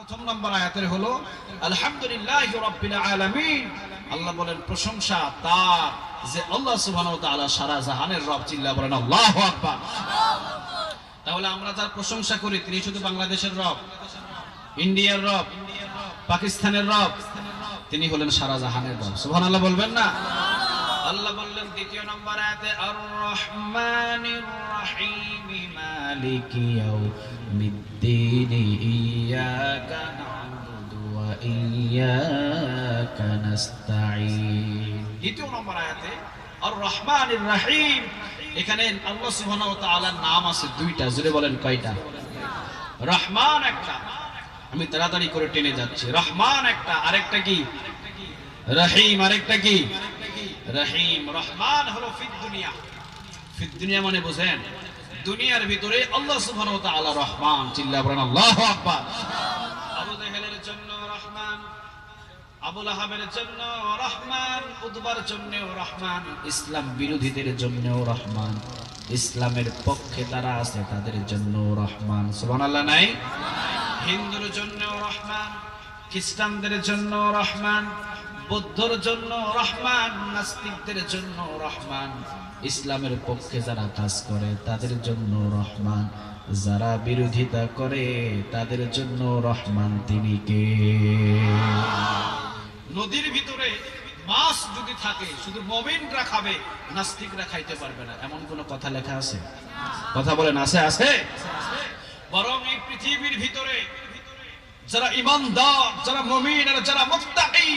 প্রথম নম্বর আয়াতের হলো, আলহামদুলিল্লাহ রাব্বিল আলামিন। আল্লাহ বলেন, প্রশংসা তার যে আল্লাহ সুবহানাহু ওয়া তাআলা সারা জাহানের রব চিল্লা বলেন, আল্লাহু আকবার। তাহলে আমরা যার প্রশংসা করি, তিনি শুধু বাংলাদেশের রব, ইন্ডিয়ার রব, পাকিস্তানের রব, তিনি হলেন সারা জাহানের রব। সুবহানাল্লাহ বলবেন না? আল্লাহ বললেন দ্বিতীয় নম্বর আয়াতে আর রহমানির রহিম মালিকি ইয়াউমিদ্দিন ইয়াকা না'বুদু ওয়া ইয়াকা নাস্তাঈন। দ্বিতীয় নম্বর আয়াতে আর রহমানির রহিম এখানে আল্লাহ সুবহানাহু ওয়া তাআলার নাম আছে দুইটা জুড়ে বলেন কয়টা? রহমান একটা। আমি তাড়াতাড়ি করে টেনে যাচ্ছি। রহমান একটা, আরেকটা কি? রহিম, আরেকটা কি? রহিম, রহমান হলো ফিদ দুনিয়া। ফিদ দুনিয়া মানে বুঝেন, দুনিয়ার ভিতরে আল্লাহ সুবহানাহু ওয়া তাআলা রহমান, চিল্লা বলেন আল্লাহু আকবার। আবু জাহেলের জন্য রহমান আবুল আহাবের জন্য রহমান উদ্বার জন্যও রহমান, ইসলাম বিরোধীদের জন্যও রহমান, ইসলামের পক্ষে তারা আছে, তাদের জন্য রহমান। সুবহানাল্লাহ নাই? হিন্দুর জন্য রহমান, খ্রিস্টানদের জন্য রহমান বৌদ্ধর জন্য রহমান, নাস্তিকদের জন্য রহমান। ইসলামের পক্ষে যারা কাজ করে, তাদের জন্য রহমান। যারা বিরোধিতা করে, তাদের জন্য রহমান তিনি কে? নদীর ভিতরে মাছ যদি থাকে, শুধু মমিনরা খাবে, নাস্তিকরা খাইতে পারবে না। এমন কোন কথা লেখা আছে? কথা বলেন, আছে আছে? বরং এই পৃথিবীর ভিতরে যারা ইমানদার, যারা মমিন আর যারা মুত্তাকি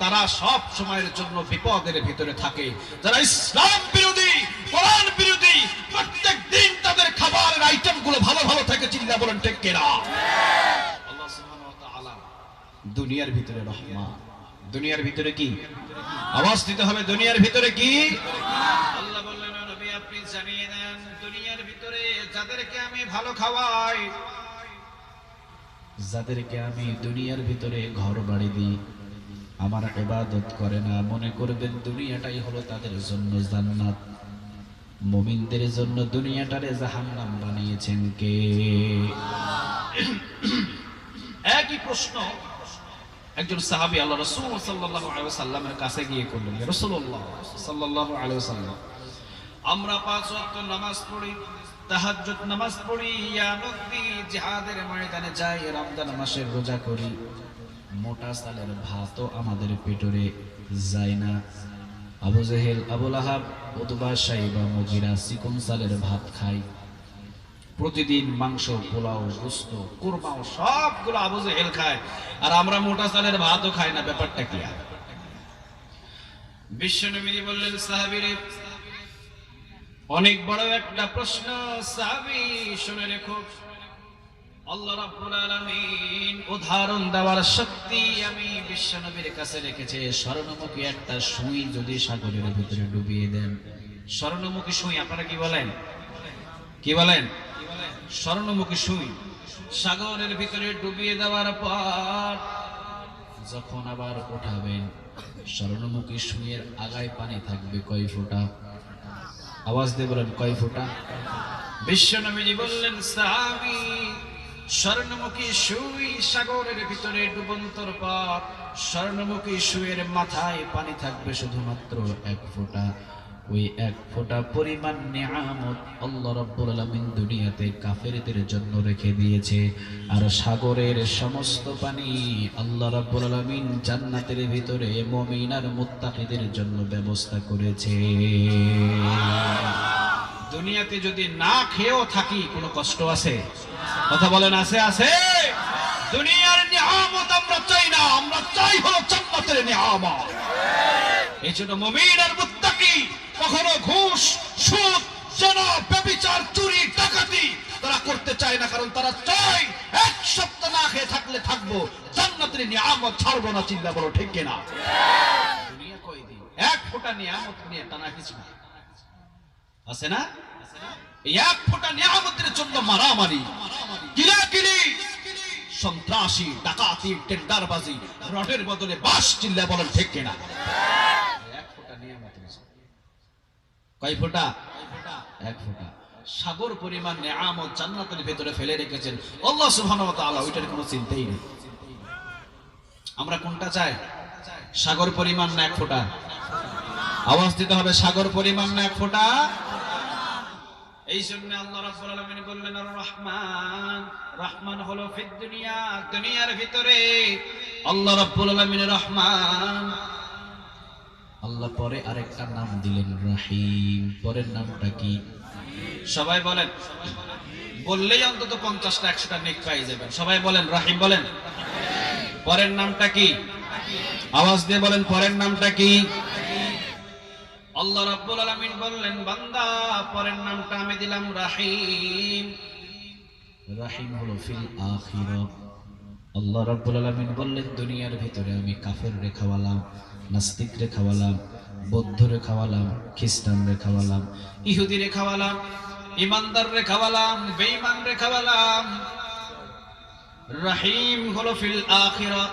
তারা সব সময়ের জন্য বিপদের ভিতরে থাকে। যারা ইসলাম বিরোধী কোরআন বিরোধী প্রত্যেক দিন তাদের খাবারের আইটেমগুলো ভালো ভালো থাকে চিন্তা বলেন ঠিক কিনা? আল্লাহ সুবহানাহু ওয়া তাআলা দুনিয়ার ভিতরে রহমান। দুনিয়ার ভিতরে কি? আওয়াজ দিতে হবে দুনিয়ার ভিতরে কি? আল্লাহ বললেন নবী আপনি জানিয়ে দেন দুনিয়ার ভিতরে যাদেরকে আমি ভালো খাওয়াই যাদেরকে আমি দুনিয়ার ভিতরে ঘর বাড়ি দিই আমার ইবাদত করে না, মনে করবেন দুনিয়াটাই হলো তাদের জন্য জান্নাত। মুমিনদের জন্য দুনিয়াটারে জাহান্নাম বানিয়েছেন কে? একই প্রশ্ন। একজন সাহাবী আল্লাহ রাসূল সাল্লাল্লাহু আলাইহি ওয়াসাল্লামের কাছে গিয়ে করলেন রাসূলুল্লাহ সাল্লাল্লাহু আলাইহি ওয়াসাল্লাম, আমরা পাঁচ ওয়াক্ত নামাজ পড়ি, তাহাজ্জুদ নামাজ পড়ি, ইয়া নদী জিহাদের ময়দানে যাই, রমজান মাসের রোজা করি। মোটা চালের ভাতও আমাদের পেটরে যায় না। আবু জেহেল আবুল আহাব উতবা সাইবা মুগিরা চিকন চালের ভাত খায়। প্রতিদিন মাংস, পোলাও, গোস্ত কুরমাও সবগুলো আবু জেহেল খায়। আর আমরা মোটা চালের ভাতও খাই না, ব্যাপারটা কি বিশ্বনবী বললেন, সাহাবীরে, অনেক বড় একটা প্রশ্ন। সাহাবী, শুনে রেখো। উদাহরণ দেওয়ার শক্তি আমি বিশ্বনবীর কাছে রেখেছি। স্বর্ণমুখী একটা সুই যদি সাগরের ভিতরে ডুবিয়ে দেন। স্বর্ণমুখী সুই, আপনারা কি বলেন? কি বলেন? স্বর্ণমুখী সুই সাগরের ভিতরে ডুবিয়ে দেওয়ার পর যখন আবার উঠাবেন, স্বর্ণমুখী সুইয়ের আগায় পানি থাকবে কয় ফোঁটা? আওয়াজ দিয়ে বলেন, কয় ফোঁটা? বিশ্বনবীজি বললেন, সাহাবী স্বর্ণমুখী সুই সাগরের ভিতরে ডুবন্তর পর স্বর্ণমুখী সুয়ের মাথায় পানি থাকবে শুধুমাত্র এক ফোঁটা। ওই এক ফোঁটা পরিমাণ নিয়ামত আল্লাহ রাব্বুল আলামিন দুনিয়াতে কাফেরদের জন্য রেখে দিয়েছে। আর সাগরের সমস্ত পানি আল্লাহ রাব্বুল আলামিন জান্নাতের ভিতরে মুমিন আর মুত্তাকিদের জন্য ব্যবস্থা করেছে। দুনিয়াতে যদি না খেয়েও থাকি, কোনো কষ্ট আছে? কথা বলেন, আছে আছে। দুনিয়ার নিয়ামত আমরা চাই না, আমরা চাই হলো জান্নাতের নিয়ামত। এই জন্য মুমিন আর মুত্তাকি, কখনো ঘুষ, সুদ, জেনা ব্যভিচার চুরি, ডাকাতি তারা করতে চায় না, কারণ তারা চায় এক সপ্তাহ না খেয়ে থাকলে থাকব, জান্নাতের নিয়ামত ছাড়বো না, চিন্তা করো, ঠিক কিনা? এক ফোঁটা নিয়ামত নিয়ে টানা কিছু না আছে না? এক ফোঁটা নিয়ামতের জন্য মারামারি, কিলাকিলি, সন্ত্রাসী, ডাকাতি, টেন্ডারবাজি, রডের বদলে বাস চিল্লা বলেন ঠিক কিনা? এক ফোঁটা নিয়ামতের জন্য। কয় ফোঁটা? এক ফোঁটা। সাগর পরিমাণ নেয়ামত জান্নাতের ভেতরে ফেলে রেখেছেন। আল্লাহ সুবহানাহু ওয়া তাআলা, ওইটার কোনো চিন্তাই নেই। আমরা কোনটা চাই? সাগর পরিমাণ না এক ফোঁটা? আওয়াজ দিতে হবে, সাগর পরিমাণ না এক ফোঁটা? এই জন্য আল্লাহ রাব্বুল আলামিন বললেন, আর রহমান রহমান হলো ফিদ দুনিয়া, দুনিয়ার ভিতরে। আল্লাহ রাব্বুল আলামিন রহমান। আল্লাহ পরে আরেকটা নাম দিলেন, রহিম। পরের নামটা কি? সবাই বলেন। বললেই অন্তত পঞ্চাশটা, একশোটা নেক পাই যাবেন। সবাই বলেন, রাহিম বলেন। পরের নামটা কি? আওয়াজ দিয়ে বলেন, পরের নামটা কি? আল্লাহ রাব্বুল আলামিন বললেন, বান্দা, পরের নামটা আমি দিলাম রাহিম। রাহিম হলো ফিল আখিরাত আল্লাহ রাব্বুল আলামিন বললেন, দুনিয়ার ভিতরে আমি কাফের রে খাওয়ালাম নাস্তিক রে খাওয়ালাম বৌদ্ধ রে খাওয়ালাম খ্রিস্টান রে খাওয়ালাম ইহুদি রে খাওয়ালাম ইমানদার রে খাওয়ালাম বেঈমান রে খাওয়ালাম রহিম হলো ফিল আখিরা।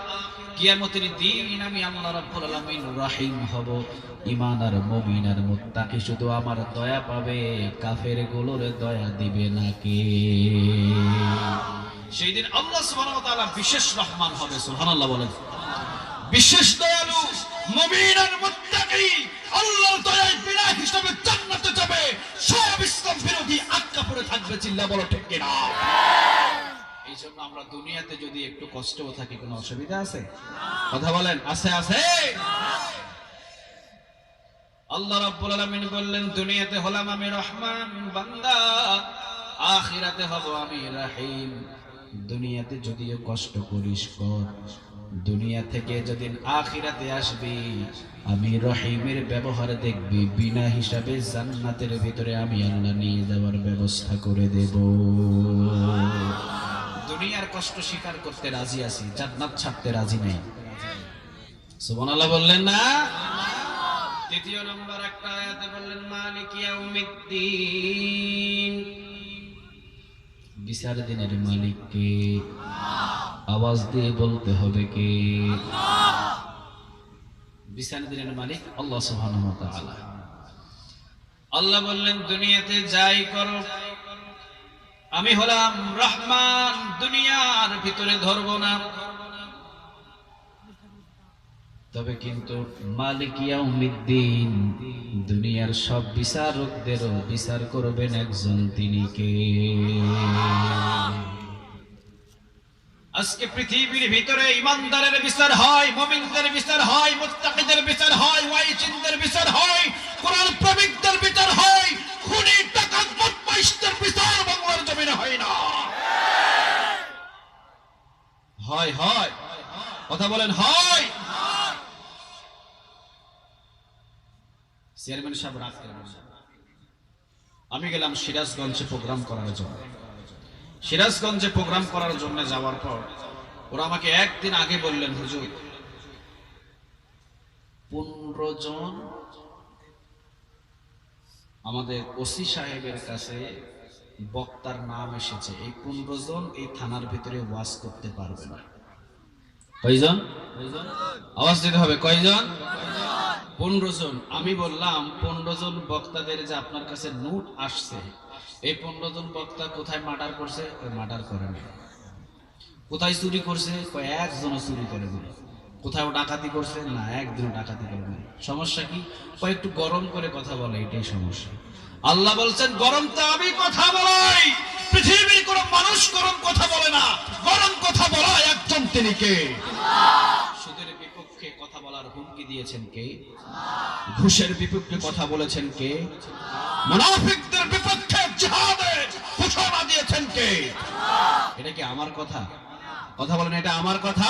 কিয়ামতের দিন আমি আল্লাহ রাব্বুল আলামিন রহিম হব। ঈমান আর মুমিন আর মুত্তাকি শুধু আমার দয়া পাবে, কাফেরগুলোর দয়া দিবে না কে সেই দিন আল্লাহ সুবহানাহু ওয়া তাআলা বিশেষ রহমান হবে, সুবহানাল্লাহ বলেন। বিশেষ দয়ালু, মুমিন আর মুত্তাকি আল্লাহর দয়ায় বিনা হিসাবে জান্নাতে যাবে। সব ইসলাম বিরোধী আটকা পড়ে থাকবে চিল্লা বলো ঠিক কিনা? এই জন্য আমরা দুনিয়াতে যদি একটু কষ্টও থাকি, কোনো অসুবিধা আছে? কথা বলেন, আছে আছে। আল্লাহ রাব্বুল আলামিন বললেন, দুনিয়াতে হলাম আমি রহমান, বান্দা, আখিরাতে হব আমি দুনিয়াতে যদিও কষ্ট করিস, কর। দুনিয়া থেকে যেদিন আখিরাতে আসবি, আমি রহিমের ব্যবহার দেখবি, বিনা হিসাবে জান্নাতের ভিতরে আমি আল্লাহ নিয়ে যাওয়ার ব্যবস্থা করে দেব। দুনিয়ার কষ্ট স্বীকার করতে রাজি আছি, জান্নাত ছাড়তে রাজি নেই। সুবহানাল্লাহ বললেন না? তৃতীয় নম্বর একটা আয়াতে বললেন, মালিক ইয়াউমিদ্দিন। বিচার দিনের মালিক কে আওয়াজ দিয়ে বলতে হবে কে? বিচার দিনের মালিক আল্লাহ সুবহানাহু ওয়া তাআলা। আল্লাহ বললেন, দুনিয়াতে যাই করো আমি হলাম রহমান দুনিয়ার ভিতরে ধরব না। তবে কিন্তু মালিকিয়া উমিদ্দিন দুনিয়ার সব বিচারকদেরও বিচার করবেন একজন তিনি কে? আজকে পৃথিবীর ভিতরে ইমানদারের বিচার হয়, মুমিনদের বিচার হয়, মুত্তাকিদের বিচার হয়, ওয়াইজিনদের বিচার হয়, কোরআন প্রেমিকদের বিচার হয়, খুনি, ডাকাত, বদমাইশদের বিচার হয় না। হয় হয়। কথা বলেন, হয়। চেয়ারম্যান সাহেব, রাত আমি গেলাম সিরাজগঞ্জে প্রোগ্রাম করার জন্য। সিরাজগঞ্জে প্রোগ্রাম করার জন্য যাওয়ার পর ওরা আমাকে একদিন আগে বললেন, হুজুর, পনেরো জন আমাদের ওসি সাহেবের কাছে বক্তার নাম এসেছে। এই পনেরো জন এই থানার ভিতরে ওয়াজ করতে পারবে না। কয়জন? আওয়াজ দিতে হবে কয়জন? পনেরো জন। আমি বললাম পনেরো জন বক্তাদের যে আপনার কাছে নোট আসছে এই পনেরো জন বক্তা কোথায় মার্ডার করছে মার্ডার করে করেনি কোথায় চুরি করছে কয় একজনও চুরি করেনি কোথাও ডাকাতি করছে না একদিনও ডাকাতি করে করেনি সমস্যা কি? কয় একটু গরম করে কথা বলে এটাই সমস্যা। আল্লাহ বলছেন, গরম তো আমি কথা বলাই। পৃথিবীর কোন মানুষ গরম কথা বলে না। গরম কথা বলা একজন তিনি কে? সুদের বিপক্ষে কথা বলার হুমকি দিয়েছেন কে? ঘুষের বিপক্ষে কথা বলেছেন কে? বিপক্ষে দিয়েছেন কে? এটা কি আমার কথা? কথা বলেন, এটা আমার কথা?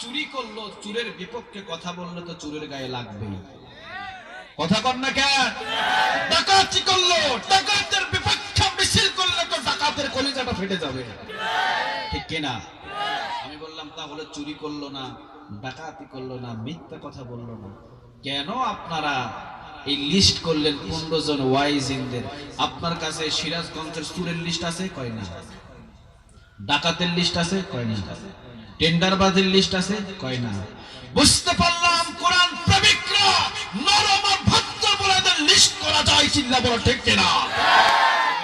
চুরি করল, চুরের বিপক্ষে কথা বললে তো চুরের গায়ে লাগবেই। কথা কর না কেন? ডাকাতি করল, ডাকাতের বিপক্ষে মিছিল করলে তো ডাকাতের কলিজাটা ফেটে যাবে। ঠিক কিনা? আমি বললাম, তাহলে চুরি করল না, ডাকাতি করল না, মিথ্যা কথা বলল না। কেন আপনারা এই লিস্ট করলেন পনেরো জন ওয়াইজিনদের আপনার কাছে সিরাজগঞ্জের চুরের লিস্ট আছে? কয় না? ডাকাতের লিস্ট আছে? কয় না? টেন্ডারবাজের লিস্ট আছে? কয় না? বুঝতে পারলাম, কোরআন চিল্লা বড় ঠিক কিনা?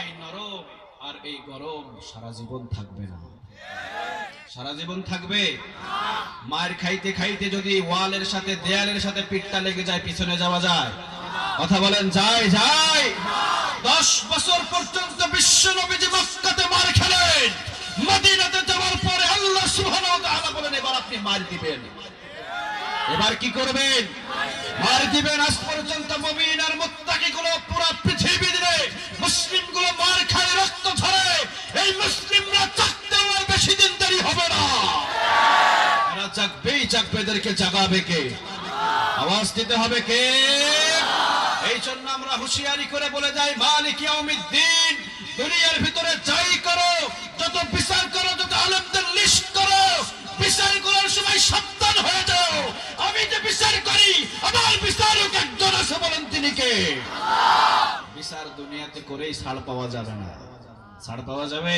এই নরম আর এই গরম সারা জীবন থাকবে না। সারা জীবন থাকবে? মায়ের খাইতে খাইতে যদি ওয়ালের সাথে দেয়ালের সাথে পিঠটা লেগে যায় পিছনে যাওয়া যায়? কথা বলেন যায় যায়। দশ বছর পর্যন্ত বিশ্ব নবীজি মক্কাতে মার খেলেন। মদিনাতে যাওয়ার পরে আল্লাহ সুবহানাহু ওয়া তাআলা বলেন এবার আপনি মার দিবেন। এবার কি করবেন? মার দিবেন আজ পর্যন্ত মুমিন আর মুত্তাকি গুলো পুরো পৃথিবী দিলে মুসলিমগুলো মার খায়, রক্ত ঝরে। এই মুসলিমরা চাকতে আর বেশি দিন দেরি হবে না। এরা জাগবেই, জাগবে এদেরকে জাগাবে কে? আওয়াজ দিতে হবে কে? এই জন্য আমরা হুঁশিয়ারি করে বলে যাই, মালিক ইয়াউমিদ্দিন, দুনিয়ার ভিতরে যাই করো, যত কে? বিচার দুনিয়াতে করেই ছাড় পাওয়া যাবে না। ছাড় পাওয়া যাবে?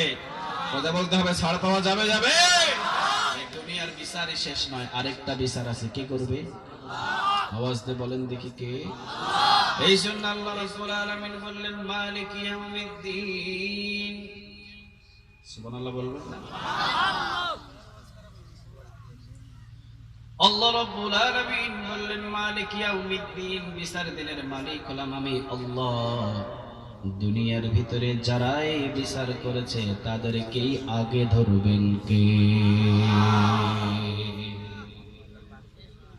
কথা বলতে হবে, ছাড় পাওয়া যাবে যাবে। দুনিয়ার বিচারই শেষ নয়, আরেকটা বিচার আছে, কে করবে? আওয়াজ বলেন দেখি কে। এই জন্য আল্লাহ রাব্বুল আলামিন বললেন, মালিক ইয়াউমিদ্দিন। সুবহানাল্লাহ বলবেন না? বিচার আমি, আল্লাহ। দুনিয়ার ভিতরে যারাই বিচার করেছে, তাদেরকেই আগে ধরবেন কে?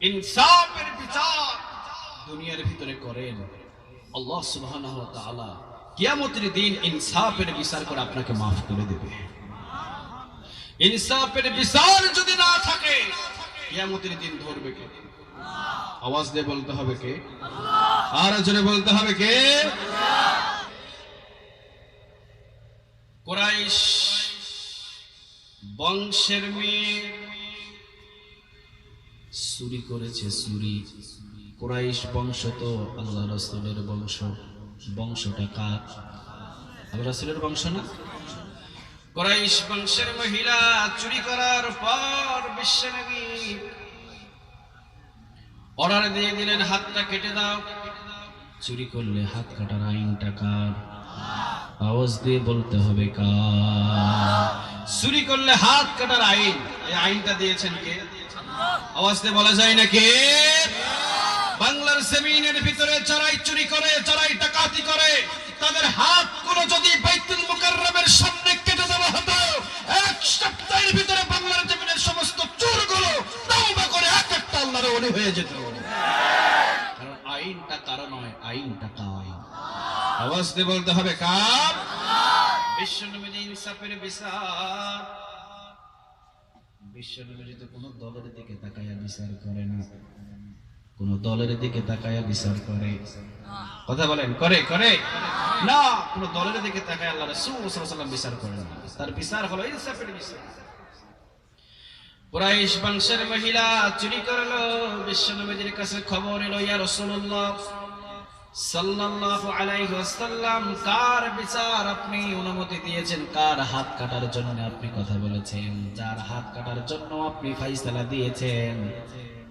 ইনসাফের বিচার দুনিয়ার ভিতরে করেন। আল্লাহ সুবহানাহু ওয়া তাআলা কিয়ামতের দিন ইনসাফের বিচার করে আপনাকে মাফ করে দেবে। ইনসাফের বিচার যদি না থাকে কিয়ামতের দিন ধরবে কে? আওয়াজ দিয়ে বলতে হবে কে? আর জোরে বলতে হবে কে? কোরাইশ বংশের মেয়ে চুরি করেছে, চুরি। কোরাইশ বংশ তো আল্লাহ রসুলের বংশ। বংশটা কার? আল্লাহ রসুলের বংশ না? কোরাইশ বংশের মহিলা চুরি করার পর বিশ্বনবী অর্ডার দিয়ে দিলেন, হাতটা কেটে দাও। চুরি করলে হাত কাটার আইনটা কার? আওয়াজ দিয়ে বলতে হবে কার? চুরি করলে হাত কাটার আইন। এই আইনটা দিয়েছেন কে? আওয়াজ দিয়ে বলা যায় না কে? বাংলার জমিনের ভিতরে যারাই চুরি করে, যারাই ডাকাতি করে, তাদের হাতগুলো যদি একটা হয়ে যেত কারণ আইনটা কারও নয়, আইনটা কার আওয়াজ দিয়ে বলতে হবে, কার? কোনো দলের না। কোন দলের দিকে বিচার করে। বলেন, করে করে। না, কোন দলের দিকে বিচার করে না। তার বিচার হলো ইনসাফের বিচার। কুরাইশ বংশের মহিলা চুরি করল বিশ্বনবীর কাছে খবর এলো, ইয়া রাসূলুল্লাহ, সাল্লাল্লাহু আলাইহি ওয়াসাল্লাম, কার বিচার আপনি অনুমতি দিয়েছেন? কার হাত কাটার জন্য আপনি কথা বলেছেন? যার হাত কাটার জন্য আপনি ফাইসালা দিয়েছেন?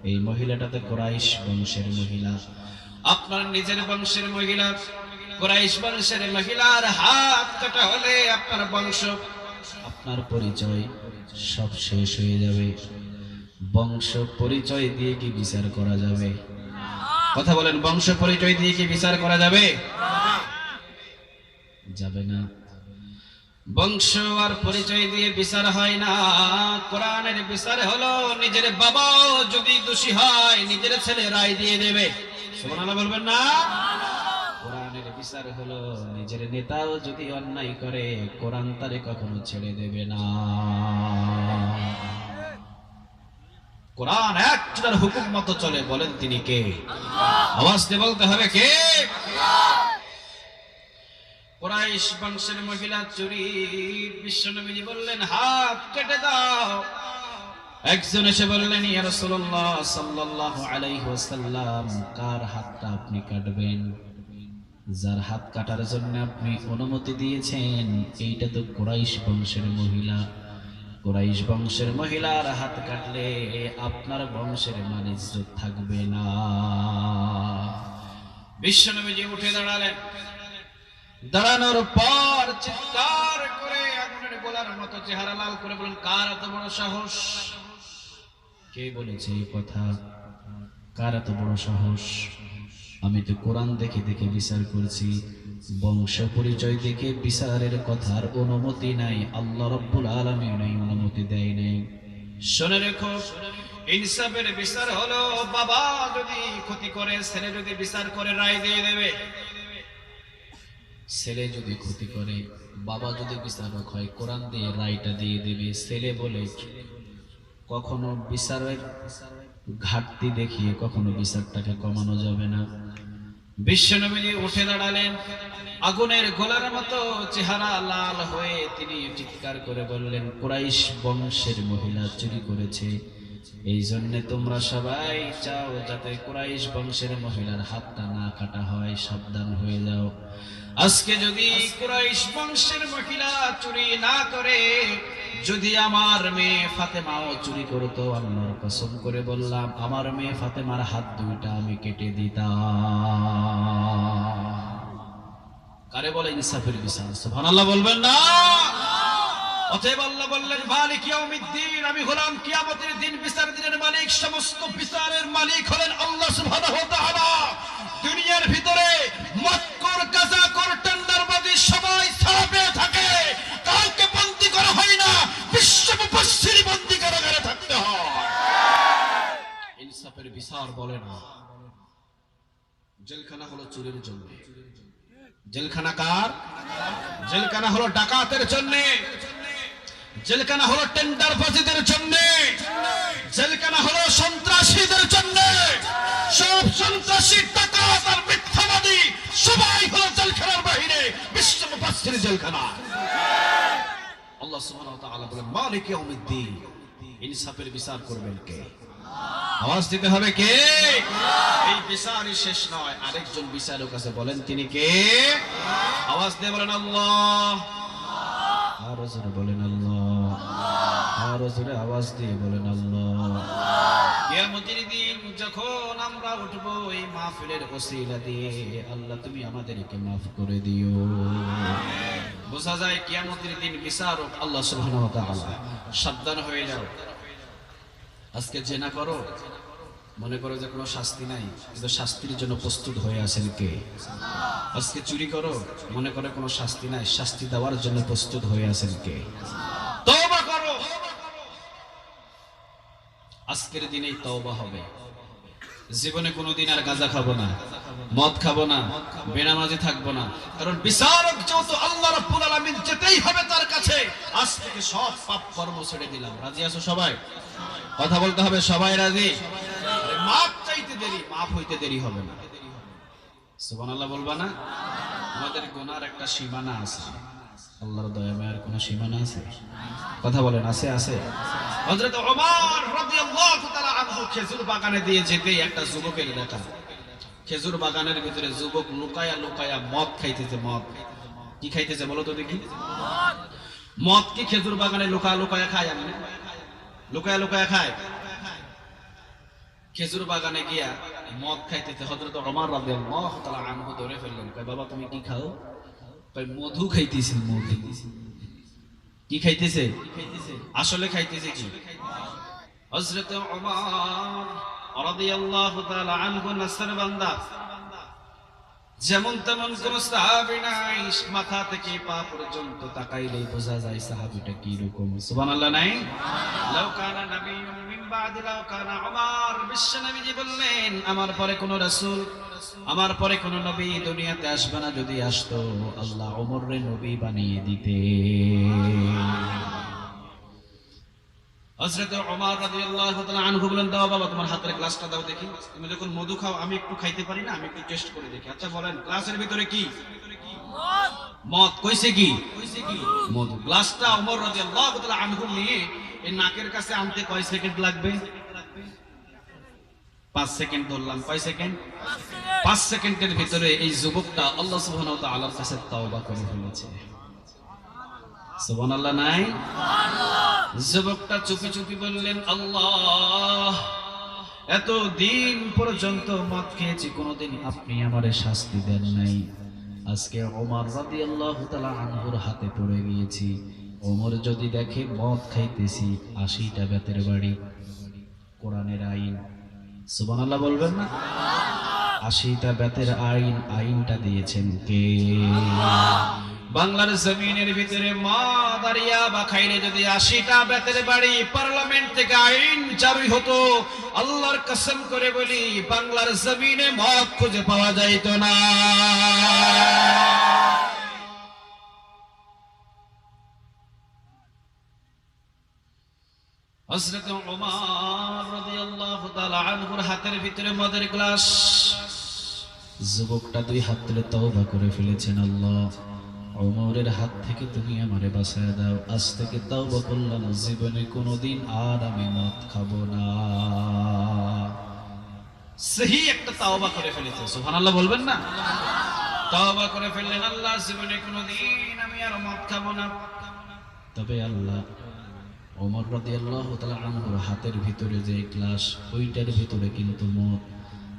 এই মহিলাটা তো কোরাইশ বংশের মহিলা। আপনার নিজের বংশের মহিলা। কোরাইশ বংশের মহিলার হাত কাটা হলে আপনার বংশ আপনার পরিচয় সব শেষ হয়ে যাবে। বংশ পরিচয় দিয়ে কি বিচার করা যাবে? কথা বলেন, বংশ পরিচয় দিয়ে কি বিচার করা যাবে? যাবে না। বংশ আর পরিচয় দিয়ে বিচার হয় না। কোরআনের বিচার হলো নিজের বাবাও যদি দোষী হয়, নিজের ছেলে রায় দিয়ে দেবে। বলবেন না? কোরআনের বিচার হলো নিজের নেতাও যদি অন্যায় করে, কোরআন তারে কখনো ছেড়ে দেবে না। কোরআন একটার হুকুম মতো চলে, বলেন তিনি কে? আওয়াজ দিয়ে বলতে হবে কে? কোরাইশ বংশের মহিলা চুরি বললেন, হাত কেটে দাও। একজন এসে বললেন, ইয়া সাল্লাল্লাহু আলাইহি ওয়াসাল্লাম, কার হাতটা আপনি কাটবেন? যার হাত কাটার জন্য আপনি অনুমতি দিয়েছেন, এইটা তো কোরাইশ বংশের মহিলা। কোরাইশ বংশের মহিলার হাত কাটলে আপনার বংশের মান ইজ্জত থাকবে না। বিশ্বনবীজি উঠে দাঁড়ালেন। দাঁড়ানোর পর চিৎকার করে আগুনের গোলা গোলার মতো চেহারা লাল করে বলেন কার এত বড় সাহস? কে বলেছে এই কথা? কার এত বড় সাহস? আমি তো কোরআন দেখে দেখে বিচার করছি। বংশ পরিচয় দেখে বিচারের কথার অনুমতি নাই। আল্লাহ রব্বুল আলমী নাই অনুমতি দেয় নাই। শুনে রেখো ইনসাফের বিচার হলো বাবা যদি ক্ষতি করে ছেলে যদি বিচার করে রায় দিয়ে দেবে। ছেলে যদি ক্ষতি করে বাবা যদি বিচারক হয় কোরআন দিয়ে রায়টা দিয়ে দেবে। ছেলে বলে কখনো বিচারের ঘাটতি দেখিয়ে কখনো বিচারটাকে কমানো যাবে না। বিশ্বনবী উঠে দাঁড়ালেন। আগুনের গোলার মতো চেহারা লাল হয়ে তিনি চিৎকার করে বললেন, কুরাইশ বংশের মহিলা চুরি করেছে। এই জন্যে তোমরা সবাই চাও যাতে কুরাইশ বংশের মহিলার হাতটা না কাটা হয়, সাবধান হয়ে যাও। আজকে যদি কুরাইশ বংশের মহিলা চুরি না করে, যদি আমার মেয়ে ফাতেমাও চুরি করতো, আল্লাহর কসম করে বললাম, আমার মেয়ে ফাতেমার হাত দুইটা আমি কেটে দিতাম। কারে বলে ইনসাফের বিচার? সুবহানাল্লাহ বলবেন না। অতএব আল্লাহ বললেন, মালিক ইয়াউমিদ্দিন, আমি হলাম কিয়ামতের দিন বিচার দিনের মালিক, সমস্ত বিচারের মালিক হলেন আল্লাহ সুবহানাহু ওয়া তাআলা। দুনিয়ার ভিতরে মক্কর বিচার বলে না। জেলখানা হলো চুরির জন্য। জেলখানা কার? জেলখানা হলো ডাকাতের জন্য। জেলখানা হলো টেন্ডার বাজিদের জন্য। জেলখানা হলো সন্ত্রাসীদের জন্য। সব সন্ত্রাসী ডাকাত আর মিথ্যাবাদী সবাই হলো জেলখানার বাহিরে, বিশ্ব মুফাসসির জেলখানা। আল্লাহ সুবহানাহু ওয়া তাআলা বলেন, মালিক ইয়াউমিদ্দিন। ইনসাফের বিচার করবেন কে? আওয়াজ দিতে হবে কে? এই বিচারই শেষ নয়। আরেকজন বিচারক আছে, বলেন তিনি কে? আওয়াজ দিয়ে বলেন আল্লাহ। আরও বলেন আল্লাহ। আওয়াজ দিয়ে বলেন আল্লাহ। কিয়ামতের যখন আমরা উঠবো এই মাহফিলের ওসিলা দিয়ে, আল্লাহ তুমি আমাদেরকে মাফ করে দিও। বোঝা যায় কিয়ামতের দিন বিচারক আল্লাহ সুবহানাহু ওয়া তাআলা সাবধান হয়ে যাও। আজকে জেনা করো, মনে করো যে কোনো শাস্তি নাই, কিন্তু শাস্তির জন্য প্রস্তুত হয়ে আছেন কে? আজকে চুরি করো, মনে করে কোনো শাস্তি নাই, শাস্তি দেওয়ার জন্য প্রস্তুত হয়ে আছেন কে? আজকের দিনেই তওবা হবে। জীবনে কোনোদিন আর গাঁজা খাব না। মদ খাব না, বেনামাজি থাকব না। কারণ বিচারক যেহেতু আল্লাহ রাব্বুল আলামিন যেতেই হবে তার কাছে, আজ থেকে সব পাপ কর্ম ছেড়ে দিলাম। রাজি আছো সবাই? কথা বলতে হবে, সবাই রাজি? মাপ চাইতে দেরি, মাপ হইতে দেরি হবে না। সুবহানাল্লাহ বলবা না? আমাদের গুনার একটা সীমানা আছে। আল্লাহর দয়া মায়ের কোনো সীমানা আছে? কথা বলেন, আছে আছে। হযরত ওমর রাদিয়াল্লাহু তাআলা আনহু খেজুর বাগানে দিয়ে যেতেই একটা যুবকের দেখা। খেজুর বাগানের ভিতরে যুবক লুকায়া লুকায়া মদ খাইতেছে, মদ। কি খাইতেছে বলো তো দেখি? মদ কি খেজুর বাগানে লুকা লুকায়া খায় আমি লুকায়া লুকায়া খায়? খেজুর বাগানে গিয়া মদ খাইতেছে, হযরত ওমর রাদিয়াল্লাহু তাআলা আনহু ধরে ফেললেন। কয়, বাবা, তুমি কি খাও? কয়, মধু খাইতেছি, মধু। কি খাইতেছে? আসলে খাইতেছে কি? হযরত ওমর যেমন তেমন কোন সাহাবী নাই, মাথা থেকে পা পর্যন্ত তাকাইলেই বোঝা যায় সাহাবীটা কি রকম। সুবহানাল্লাহ, নাই? বললেন, আমার পরে কোন রাসূল, আমার পরে কোন নবী দুনিয়াতে আসবে না, যদি আসতো আল্লাহ ওমররে নবী বানিয়ে দিতে বাবা, তোমার হাতের গ্লাসটা দাও দেখি। তুমি মধু খাও, আমি একটু খাইতে আমি একটু করে দেখি। আচ্ছা বলেন, গ্লাসের ভিতরে কি? মদ। কি? মধু গ্লাসটা এই নাকের কাছে আনতে সেকেন্ড লাগবে? পাঁচ সেকেন্ড ধরলাম। সেকেন্ড? পাঁচ সেকেন্ডের ভিতরে এই যুবকটা আল্লাহ কাছে নাই? যুবকটা চুপি চুপি বললেন, আল্লাহ এত দিন পর্যন্ত মদ খেয়েছি, কোনোদিন আপনি আমারে শাস্তি দেন নাই। আজকে ওমর রাদিয়াল্লাহু তাআলা আনহুর হাতে পড়ে গিয়েছি। ওমর যদি দেখে মদ খাইতেছি, আশিটা বেতের বাড়ি। কোরআনের আইন সুবান আল্লাহ বলবেন না? আশিটা বেতের আইন, আইনটা দিয়েছেন কে? বাংলার জমিনের ভিতরে মা দাঁড়িয়া বা খাইলে যদি আশিটা বেতের বাড়ি পার্লামেন্ট থেকে আইন জারি হতো, আল্লাহর কসম করে বলি, বাংলার জমিনে মদ খুঁজে পাওয়া যাইত না। যুবকটা দুই হাত তুলে তওবা করে ফেলেছেন আল্লাহ। ওমরের হাত থেকে তুমি আমারে বাঁচায় দাও। আজ থেকে তওবা করলাম জীবনে কোনোদিন আর আমি মদ খাব না। সহি একটা তাওবা করে ফেলেছে সুবহানাল্লাহ বলবেন না? তাওবা করে ফেললেন আল্লাহ জীবনে কোনোদিন আমি আর মদ খাব না। তবে আল্লাহ ওমর রাদিয়াল্লাহু তাআলা আনহুর হাতের ভিতরে যে গ্লাস ওইটার ভিতরে কিন্তু মদ।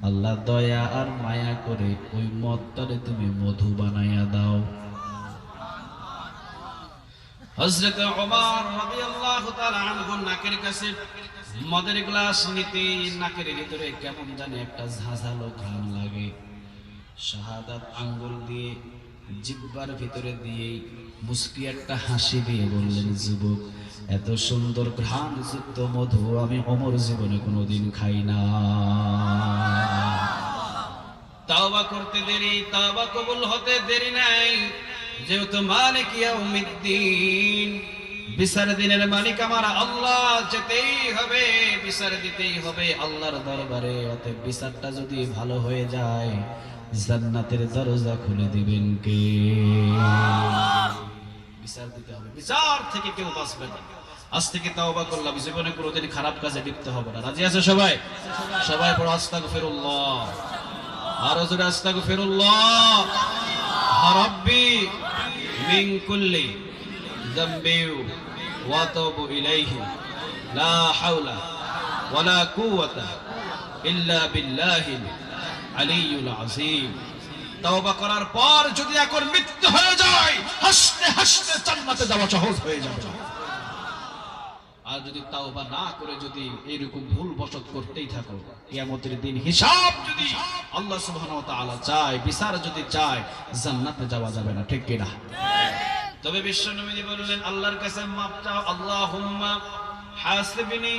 আল্লাহ দয়া আর মায়া করে ওই মদটারে তুমি মধু বানাইয়া দাও। হযরত ওমর রাদিয়াল্লাহু তাআলা আনহু নাকের কাছে মদের গ্লাস নিতে নাকের ভিতরে কেমন জানি একটা ঝাঁঝালো ঘ্রাণ লাগে। শাহাদাত আঙ্গুল দিয়ে, জিব্বার ভিতরে দিয়ে মুস্কি একটা হাসি দিয়ে বললেন, যুবক, এত সুন্দর ঘ্রাণ যুক্ত মধু আমি অমর জীবনে কোনোদিন খাই না। তাওবা করতে দেরি, তাওবা কবুল হতে দেরি নাই। যেহেতু মালিক বিচার দিনের মালিক আমার আল্লাহ, যেতেই হবে, বিচার দিতেই হবে আল্লাহর দরবারে। অতএব বিচারটা যদি ভালো হয়ে যায়, জান্নাতের দরজা খুলে দিবেন কে? বিচার দিতে হবে। বিচার থেকে কেউ বাঁচবে না। আজ থেকে তাও তাওবা করলাম, জীবনে কোনোদিন খারাপ কাজে লিপ্ত হবে না। রাজি আছে সবাই? সবাই পড়ো আস্তাগফিরুল্লাহ। আরও জোরে আস্তাগফিরুল্লাহ। রব্বি মিন কুল্লি যামবি ওয়া তুবু ইলাইহি। লা হাওলা ওয়া লা কুওয়াতা ইল্লা বিল্লাহিল আলিয়ুল আযীম। তওবা করার পর যদি এখন মৃত্যু হয়ে যায়, হাসতে হাসতে জান্নাতে যাওয়া সহজ হয়ে যাবে। আর যদি তাও বা না করে যদি এরকম ভুল বসত করতেই থাকো, কিয়ামতের দিন হিসাব যদি আল্লাহ সুবহানাহু চায়, বিচার যদি চায়, জান্নাতে যাওয়া যাবে না, ঠিক কি না তবে বিশ্বনবী বললেন, আল্লাহর কাছে মাপ চাও, আল্লাহুম্মা হাসিবনি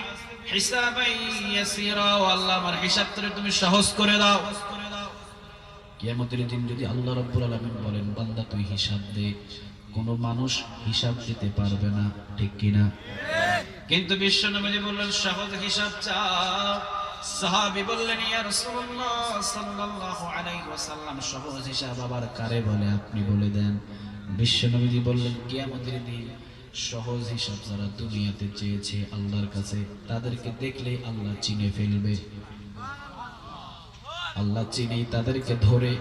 হিসাবান ইয়াসীরা আল্লাহ আমার হিসাবটা তুমি সহজ করে দাও। কিয়ামতের দিন যদি আল্লাহ রাব্বুল আলামিন বলেন, বান্দা তুই হিসাব দে। কোনো মানুষ হিসাব দিতে পারবে না, ঠিক কিনা? কিন্তু বিশ্বনবী বললেন, সহজ হিসাব চাও। সাহাবী বললেন, ইয়া রাসূলুল্লাহ সাল্লাল্লাহু আলাইহি ওয়াসাল্লাম, সহজ হিসাব আবার কারে বলে আপনি বলে দেন? বিশ্বনবী বললেন, কিয়ামতের দিন সহজ হিসাব যারা দুনিয়াতে চেয়েছে আল্লাহর কাছে, তাদেরকে দেখলে আল্লাহ চিনে ফেলবে। আল্লাহ চিনি তাদেরকে ধরে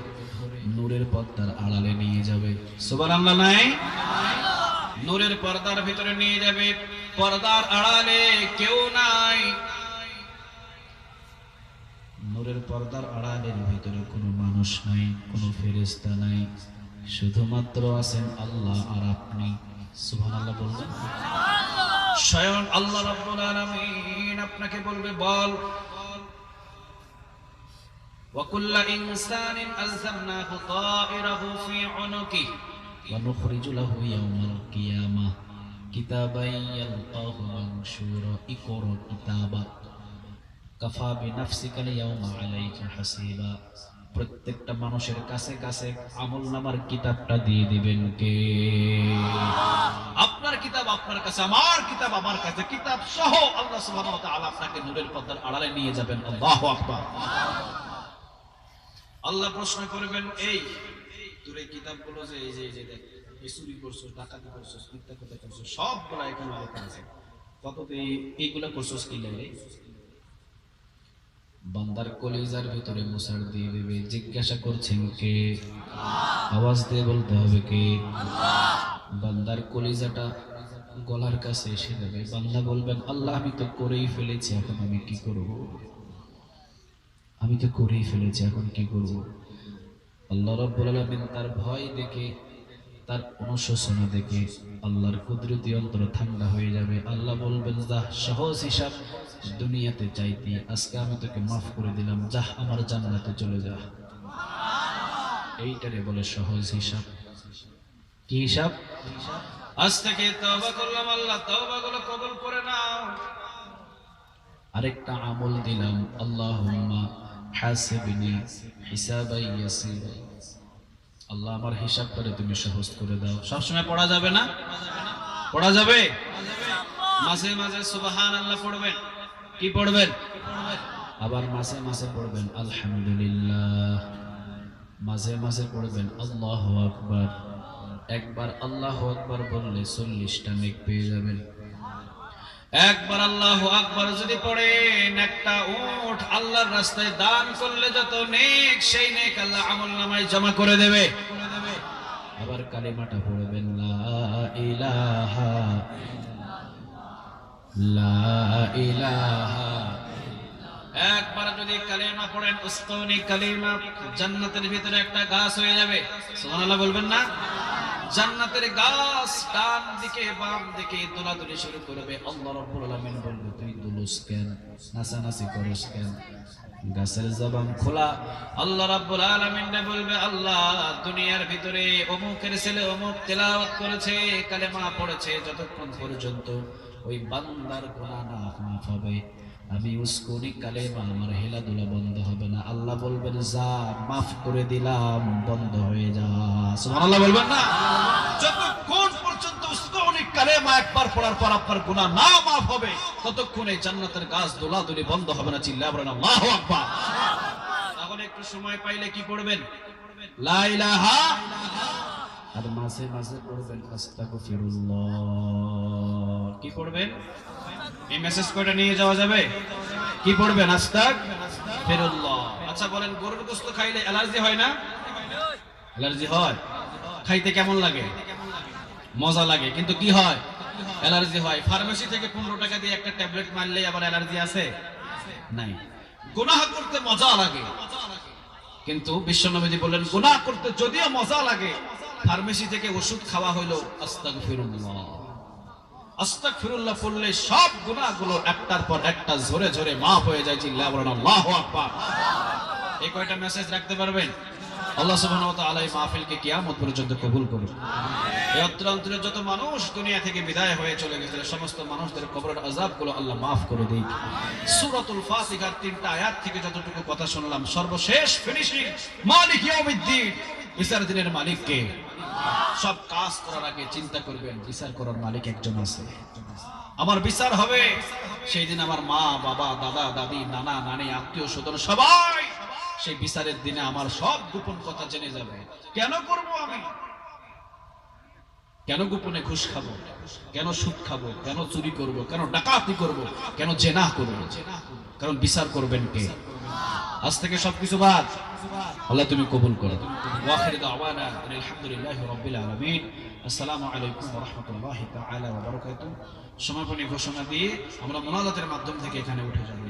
নূরের পর্দার আড়ালে নিয়ে যাবে। সুবহানাল্লাহ নাই? নূরের পর্দার ভিতরে নিয়ে যাবে। পর্দার আড়ালে কেউ নাই। নূরের পর্দার আড়ালের ভিতরে কোনো মানুষ নাই কোনো ফেরেস্তা নাই। শুধুমাত্র আছেন আল্লাহ আর আপনি। সুবহানাল্লাহ বলবেন স্বয়ং আল্লাহ রাব্বুল আলামিন আপনাকে বলবে বল وكل إنسان ألزمناه طائره في عنقه ونخرج له يوم القيامة كتابا يلقاه منشورا اقرأ كتابك কাফা বিনাফসিকা ইয়াউমা আলাইকা হাসিবা প্রত্যেকটা মানুষের কাছে কাছে আমল নামার কিতাবটা দিয়ে দিবেন কে আপনার কিতাব আপনার কাছে আমার কিতাব আমার কাছে কিতাব সহ আল্লাহ সুবহানাহু ওয়া তাআলা আপনাকে নূরের পর্দার আড়ালে নিয়ে যাবেন আল্লাহু আকবার আল্লাহ প্রশ্ন করবেন, এই, তোর এই কিতাবগুলো যে, এই যে এই যে দেখ চুরি করছ ডাকাতি করছ মিথ্যা কথা করছ সবগুলো এখানে লেখা আছে। কত এইগুলা করছোস কি বান্দার কলিজার মুসার দিয়ে দেবে জিজ্ঞাসা করছেন কে? আওয়াজ দিয়ে বলতে হবে কে? বান্দার কলিজাটা গলার কাছে এসে যাবে বান্দা বলবেন, আল্লাহ, আমি তো করেই ফেলেছি, এখন আমি কি করব? আমি তো করেই ফেলেছি, এখন কি করব? আল্লাহ রাব্বুল আলামিন তার ভয় দেখে, তার অনুশোচনা দেখে আল্লাহর কুদরতি অন্তর ঠান্ডা হয়ে যাবে। আল্লাহ বলবেন যা সহজ হিসাব, দুনিয়াতে চাইতি আজকে আমি তোকে মাফ করে দিলাম যা আমার জান্নাতে চলে যা এইটারে বলে সহজ হিসাব। কি হিসাব? আজ থেকে করলাম, আল্লাহগুলো কবুল করে নাও। আরেকটা আমল দিলাম, আল্লাহুম্মা হাসিবনি হিসাবাই ইয়াসিরা আল্লাহ আমার হিসাব করে তুমি সহজ করে দাও। সবসময় পড়া যাবে না? পড়া যাবে? মাঝে মাঝে সুবহান আল্লাহ পড়বেন। কি পড়বেন? আবার মাঝে মাঝে পড়বেন আলহামদুলিল্লাহ। মাঝে মাঝে পড়বেন আল্লাহ আকবার। একবার আল্লাহ আকবার বললে চল্লিশটা নেক পেয়ে যাবেন। একবার আল্লাহ আকবার যদি পড়েন, একটা উঠ আল্লাহর রাস্তায় দান করলে যত নেক, সেই নেক আল্লাহ আমল নামায় জমা করে দেবে। আবার কালিমাটা পড়বেন একবার যদি কালিমা পড়েন কালিমা জান্নাতের ভিতরে একটা গাছ হয়ে যাবে। সুবহানাল্লাহ বলবেন না? জান্নাতের গাছ ডান দিকে, বাম দিকে দোলাদুলি শুরু করবে। আল্লাহ রাব্বুল বলবে, তুই দুলুস কেন? নাচানাচি করিস কেন? গাছের জবান খোলা। আল্লাহ রাব্বুল আলামিন বলবে, আল্লাহ, দুনিয়ার ভিতরে অমুকের ছেলে অমুক তেলাওয়াত করেছে, কালেমা পড়েছে যতক্ষণ পর্যন্ত ওই বান্দার গুনাহ না মাফ হবে। আমি উস্কুনি কালেমা আমার হেলাধুলা বন্ধ হবে না। আল্লাহ বলবেন, যা, মাফ করে দিলাম, বন্ধ হয়ে যা। সুবহানাল্লাহ বলবেন না? একবার পর না মাফ হবে, ততক্ষণ এই গাছ বন্ধ হবে না চিল্লা আল্লাহু একটু সময় পাইলে কি ইলাহা আর মাঝে মাঝে কি এই মেসেজ কয়টা নিয়ে যাওয়া যাবে? কি পড়বেন আস্তাক ফিরুল্লাহ। আচ্ছা বলেন, গরুর গোশত খাইলে অ্যালার্জি হয় না? অ্যালার্জি হয়। খাইতে কেমন লাগে? মজা লাগে। কিন্তু কি হয়? অ্যালার্জি হয়। ফার্মেসি থেকে পনেরো টাকা দিয়ে একটা ট্যাবলেট মারলে আবার অ্যালার্জি আছে? নাই। গুনাহ করতে মজা লাগে। কিন্তু বিশ্বনবীজি বললেন, গুনাহ করতে যদিও মজা লাগে, ফার্মেসি থেকে ওষুধ খাওয়া হইল, আস্তাগফিরুল্লাহ। পড়লে সব একটার পর একটা ঝরে ঝরে মাফ হয়ে যায় চিল্লা বলেন? আকবার। এই কয়টা মেসেজ রাখতে পারবেন? আল্লাহ সুবহানাহু ওয়া তাআলা এই মাহফিলকে কিয়ামত পর্যন্ত কবুল করুন এই যত মানুষ দুনিয়া থেকে বিদায় হয়ে চলে গেছে, সমস্ত মানুষদের কবরের আযাবগুলো আল্লাহ মাফ করে দিক। সূরাতুল ফাতিহার তিনটা আয়াত থেকে যতটুকু কথা শুনলাম, সর্বশেষ ফিনিশিং মালিক ইয়াউমিদ্দিন। বিচার দিনের মালিক কে সব কাজ করার আগে চিন্তা করবেন, বিচার করার মালিক একজন আছে। আমার বিচার হবে। সেই দিন আমার মা, বাবা, দাদা, দাদি, নানা, নানি, আত্মীয় স্বজন সবাই সেই বিচারের দিনে আমার সব গোপন কথা জেনে যাবে। কেন করব আমি? কেন গোপনে ঘুষ খাব? কেন সুদ খাব? কেন চুরি করব? কেন ডাকাতি করব? কেন জেনা করব? কারণ বিচার করবেন কে? আজ থেকে সবকিছু বাদ। আল্লাহ তুমি কবুল করো। আসসালামু আলাইকুম রাহমাতুল্লাহি তাআলা ওয়া বারাকাতুহু। সমাপনী ঘোষণা দিয়ে আমরা মোনাজাতের মাধ্যম থেকে এখানে উঠে যাব